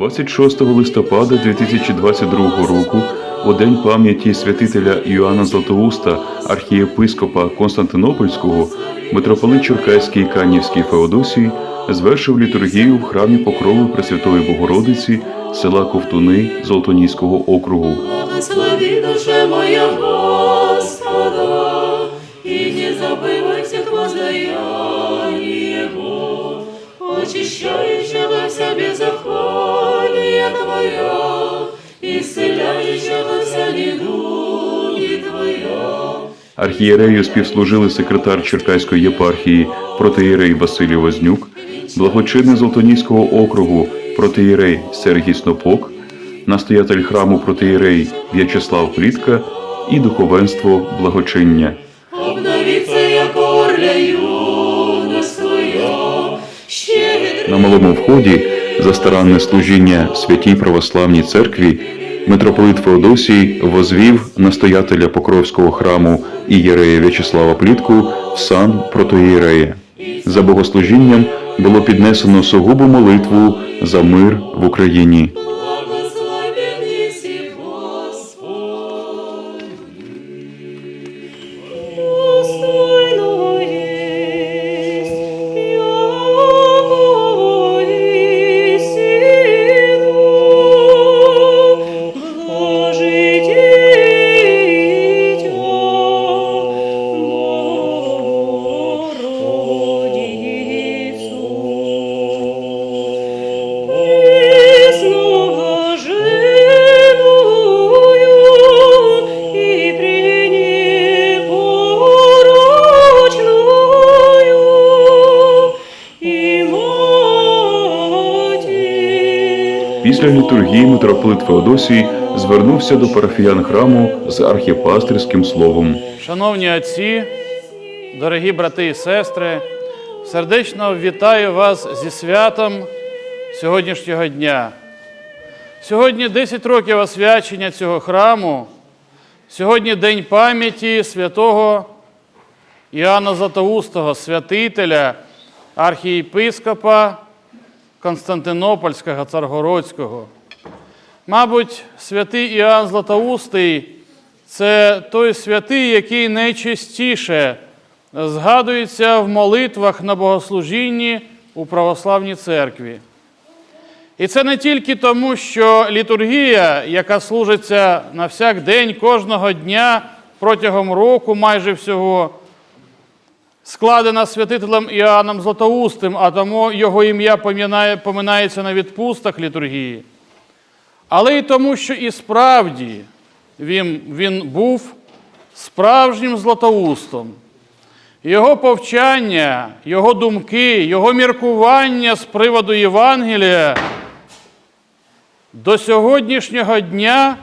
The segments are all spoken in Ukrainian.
26 листопада 2022 року, у день пам'яті святителя Іоанна Златоуста, архієпископа Константинопольського, митрополит Черкаський Канівський Феодосій звершив літургію в храмі Покрови Пресвятої Богородиці села Ковтуни Золотоніського округу. Душа моя Господа, и не забывай всех воздаяний Его, очищающего Архієрею співслужили секретар Черкаської єпархії протиєрей Василій Вознюк, благочинний Золотоніського округу протиєрей Сергій Снопок, настоятель храму протиєрей В'ячеслав Плітка і духовенство благочиння. На малому вході за старанне служіння святій православній церкві митрополит Феодосій возвів настоятеля Покровського храму ієрея В'ячеслава Плітку в сан протоієрея. За богослужінням було піднесено сугубу молитву за мир в Україні. Після літургії митрополит Феодосій звернувся до парафіян храму з архіпастерським словом. Шановні отці, дорогі брати і сестри, сердечно вітаю вас зі святом сьогоднішнього дня. Сьогодні 10 років освячення цього храму, сьогодні День пам'яті святого Іоанна Златоустого, святителя, архієпископа Константинопольського Царгородського. Мабуть, святий Іоанн Златоустий це той святий, який найчастіше згадується в молитвах на богослужінні у православній церкві. І це не тільки тому, що літургія, яка служиться на всяк день кожного дня протягом року, майже всього, складена святителем Іоанном Златоустим, а тому його ім'я поминає- поминається на відпустах літургії. Але й тому, що і справді він, він був справжнім златоустом. Його повчання, його думки, його міркування з приводу Євангелія до сьогоднішнього дня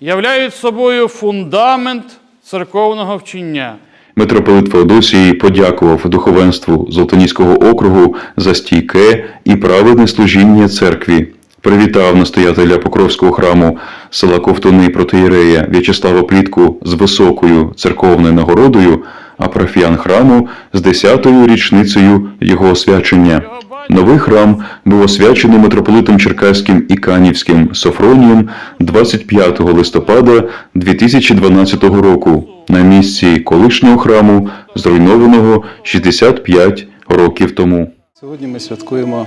являють собою фундамент церковного вчення. Митрополит Феодосій подякував духовенству Золотоніського округу за стійке і праведне служіння церкві. Привітав настоятеля Покровського храму села Ковтуни протиєрея В'ячеслава Плітку з високою церковною нагородою, а парафіян храму з 10-ю річницею його освячення. Новий храм був освячений митрополитом Черкаським і Канівським Софронієм 25 листопада 2012 року на місці колишнього храму, зруйнованого 65 років тому. Сьогодні ми святкуємо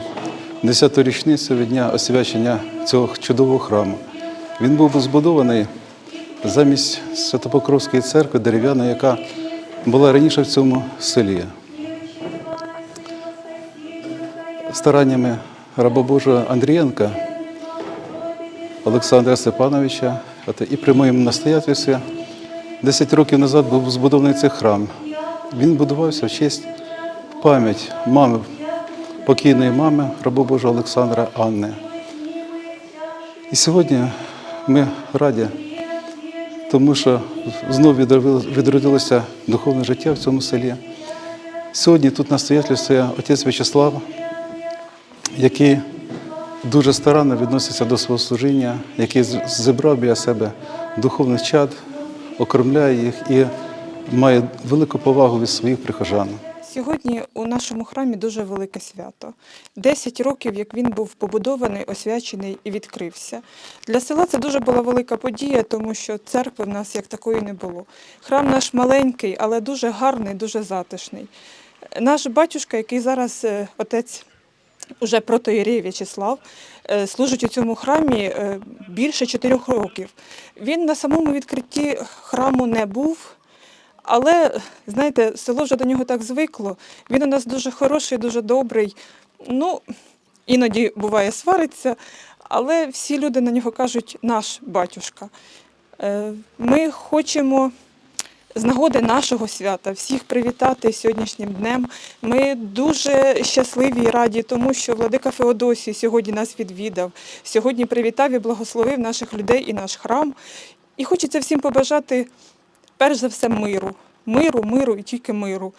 10-ту річницю від дня освячення цього чудового храму. Він був збудований замість Святопокровської церкви дерев'яної, яка була раніше в цьому селі. Стараннями раба Божого Андрієнка Олександра Степановича і при моєму настоятельстві 10 років назад був збудований цей храм. Він будувався в честь пам'ять мами, покійної мами рабу Божого Олександра Анни. І сьогодні ми раді, тому що знову відродилося духовне життя в цьому селі. Сьогодні тут настоятельствує отець В'ячеслав, який дуже старанно відноситься до свого служіння, який зібрав біля себе духовних чад, окормляє їх і має велику повагу від своїх прихожан. Сьогодні у нашому храмі дуже велике свято. Десять років, як він був побудований, освячений і відкрився. Для села це дуже була велика подія, тому що церкви в нас як такої не було. Храм наш маленький, але дуже гарний, дуже затишний. Наш батюшка, який зараз е, отець уже протоєрей В'ячеслав, е, служить у цьому храмі е, більше чотирьох років. Він на самому відкритті храму не був. Але, знаєте, село вже до нього так звикло. Він у нас дуже хороший, дуже добрий. Ну, іноді буває свариться, але всі люди на нього кажуть наш батюшка. Е, Ми хочемо з нагоди нашого свята всіх привітати сьогоднішнім днем. Ми дуже щасливі і раді, тому що владика Феодосій сьогодні нас відвідав, сьогодні привітав і благословив наших людей і наш храм. І хочеться всім побажати перш за все миру. Миру, миру і тільки миру.